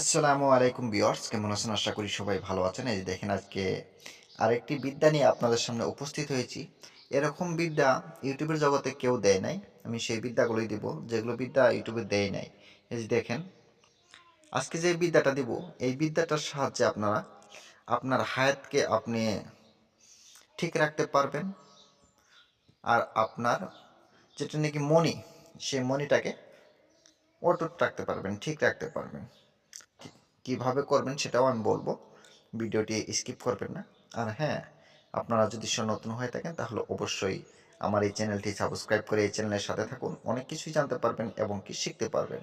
আসসালামু আলাইকুম বিয়ার্স কেমন আছেন? আশা করি সবাই ভালো আছেন। এই যে দেখেন আজকে আরেকটি বিদ্যা নিয়ে আপনাদের সামনে উপস্থিত হয়েছি। এরকম বিদ্যা ইউটিউবের জগতে কেউ দেয় নাই। আমি সেই বিদ্যাগুলোই দিব, যেগুলো বিদ্যা ইউটিউবে দেয় নাই। এই যে দেখেন, আজকে যে বিদ্যাটা দিব, এই বিদ্যাটার সাহায্যে আপনারা আপনার হায়াতকে আপনি ঠিক রাখতে পারবেন। আর আপনার যেটা নাকি মনি, সেই মনিটাকে অটুট রাখতে পারবেন, ঠিক রাখতে পারবেন। কীভাবে করবেন সেটাও আমি বলব। ভিডিওটি স্কিপ করবেন না। আর হ্যাঁ আপনারা যদি নতুন হয়ে থাকেন তাহলে অবশ্যই আমার এই চ্যানেলটি সাবস্ক্রাইব করে এই চ্যানেলের সাথে থাকুন। অনেক কিছুই জানতে পারবেন এবং কি শিখতে পারবেন।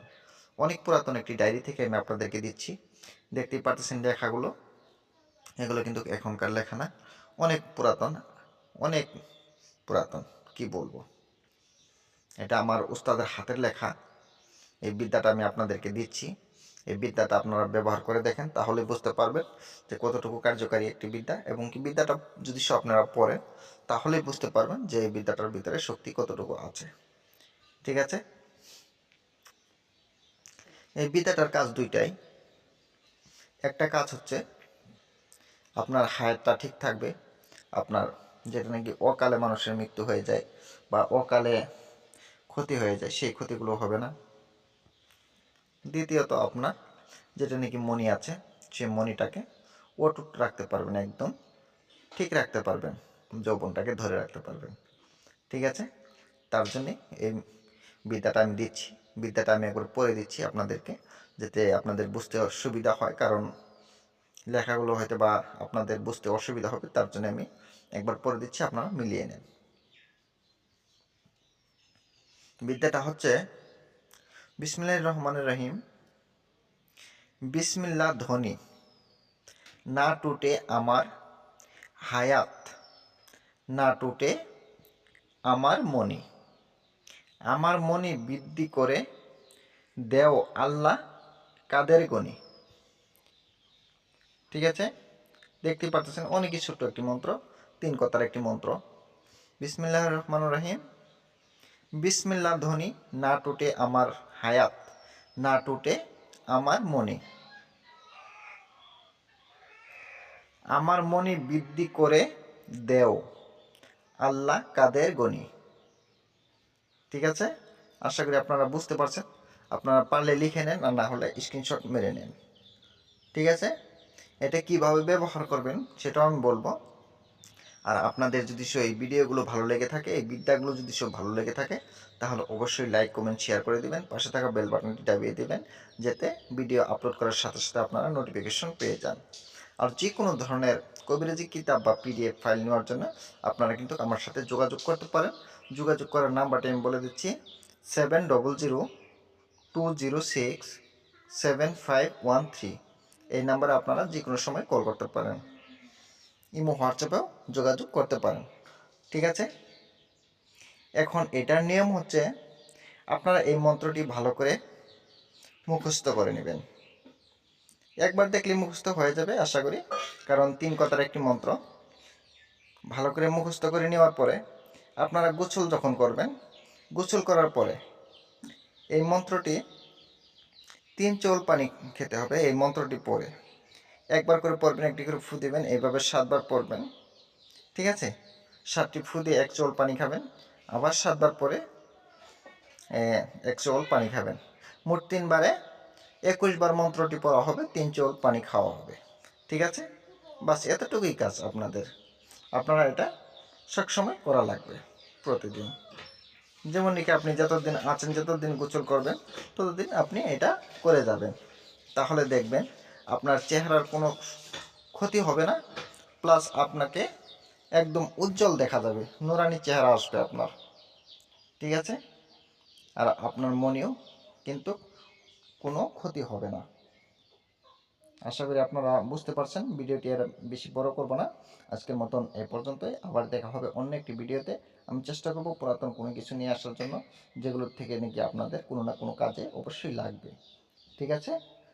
অনেক পুরাতন একটি ডায়েরি থেকে আমি আপনাদেরকে দিচ্ছি। দেখতেই পারতেছেন লেখাগুলো। এগুলো কিন্তু এখনকার লেখা না। অনেক পুরাতন অনেক পুরাতন, কি বলব? এটা আমার উস্তাদের হাতের লেখা। এই বিদ্যাটা আমি আপনাদেরকে দিচ্ছি। এই বিদ্যাটা আপনারা ব্যবহার করে দেখেন তাহলে বুঝতে পারবেন যে কতটুকু কার্যকারী একটি বিদ্যা এবং কি বিদ্যাটা যদি সব আপনারা পড়েন, তাহলেই বুঝতে পারবেন যে এই বিদ্যাটার ভিতরে শক্তি কতটুকু আছে। ঠিক আছে? এই বিদ্যাটার কাজ দুইটাই। একটা কাজ হচ্ছে আপনার হায়াতটা ঠিক থাকবে, আপনার যেটা নাকি অকালে মানুষের মৃত্যু হয়ে যায় বা অকালে ক্ষতি হয়ে যায়, সেই ক্ষতিগুলো হবে না। দ্বিতীয়ত আপনার, যেটা নাকি মনি আছে সেই মনিটাকে অটুট রাখতে পারবেন একদম, ঠিক রাখতে পারবেন, যৌবনটাকে ধরে রাখতে পারবেন, ঠিক আছে? তার জন্যে এই বিদ্যাটা আমি দিচ্ছি, বিদ্যাটা আমি একবার পড়ে দিচ্ছি আপনাদেরকে, যাতে আপনাদের বুঝতে সুবিধা হয়, কারণ লেখাগুলো হয়তো বা আপনাদের বুঝতে অসুবিধা হবে, তার জন্য আমি একবার পড়ে দিচ্ছি, আপনারা মিলিয়ে নেন। বিদ্যাটা হচ্ছে বিসমিল্লাহ রহমান রহিম। বিসমিল্লা ধ্বনি। না টুটে আমার হায়াত। না টুটে আমার মনি। আমার মনি বৃদ্ধি করে দেও আল্লাহ কাদের গণি ঠিক আছে? দেখতে পাচ্ছেন অনেকই ছোট্ট একটি মন্ত্র, তিন কথার একটি মন্ত্র। বিসমিল্লাহ রহমান রহিম। বিসমিল্লা ধ্বনি, না টুটে আমার হায়াত না টুটে আমার মনে। আমার মনে বৃদ্ধি করে দেও। আল্লাহ কাদের গনি? ঠিক আছে? আশা করি আপনারা বুঝতে পারছেন। আপনারা পারলে লিখে নেন আর না হলে স্ক্রিনশট মেরে নেন। ঠিক আছে? এটা কীভাবে ব্যবহার করবেন সেটাও আমি বলব। আর আপনাদের যদি সব এই ভিডিওগুলো ভালো লেগে থাকে, এই বিদ্যাগুলো যদি সব ভালো লেগে থাকে, তাহলে অবশ্যই লাইক কমেন্ট শেয়ার করে দিবেন, পাশে থাকা বেল বাটনটি দাবিয়ে দিবেন, যাতে ভিডিও আপলোড করার সাথে সাথে আপনারা নোটিফিকেশন পেয়ে যান। আর যে কোনো ধরনের কবিরাজি কিতাব বা পিডিএফ ফাইল নেওয়ার জন্য আপনারা কিন্তু আমার সাথে যোগাযোগ করতে পারেন। যোগাযোগ করার নাম্বারটি আমি বলে দিচ্ছি seven double zero two zero six seven five one three এই নাম্বারে আপনারা যে কোনো সময় কল করতে পারেন। ইমো হোয়াটসঅ্যাপেও যোগাযোগ করতে পারেন। ঠিক আছে? এখন এটার নিয়ম হচ্ছে আপনারা এই মন্ত্রটি ভালো করে মুখস্থ করে নেবেন। একবার দেখলে মুখস্থ হয়ে যাবে, আশা করি। কারণ তিন কথার একটি মন্ত্র। ভালো করে মুখস্থ করে নেওয়ার পরে আপনারা গোসল যখন করবেন, গোসল করার পরে এই মন্ত্রটি তিন চোল পানি খেতে হবে, এই মন্ত্রটি পরে একবার করে পড়বেন একটি করে ফু দেবেন, এইভাবে সাতবার পড়বেন ঠিক আছে? সাতটি ফু দিয়ে এক চোল পানি খাবেন, আবার সাতবার পরে এক চোল পানি খাবেন। মোট তিনবারে একুশ বার মন্ত্রটি পড়া হবে, তিন চোল পানি খাওয়া হবে, ঠিক আছে? বাস এতটুকুই কাজ আপনাদের। আপনারা এটা সবসময় করা লাগবে প্রতিদিন। যেমন নাকি আপনি যতদিন আছেন, যতদিন গোসল করবেন, ততদিন আপনি এটা করে যাবেন। তাহলে দেখবেন আপনার চেহারার কোনো ক্ষতি হবে না প্লাস আপনাকে একদম উজ্জ্বল দেখা যাবে, নুরানি চেহারা আসবে আপনার, ঠিক আছে? আর আপনার মনেও কিন্তু কোনো ক্ষতি হবে না। আশা করি আপনারা বুঝতে পারছেন, ভিডিওটি আর বেশি বড় করব না। আজকের মতন এ পর্যন্তই, আবার দেখা হবে অন্য একটি ভিডিওতে। আমি চেষ্টা করব পুরাতন কোনো কিছু নিয়ে আসার জন্য যেগুলোর থেকে নাকি আপনাদের কোনো না কোনো কাজে অবশ্যই লাগবে, ঠিক আছে?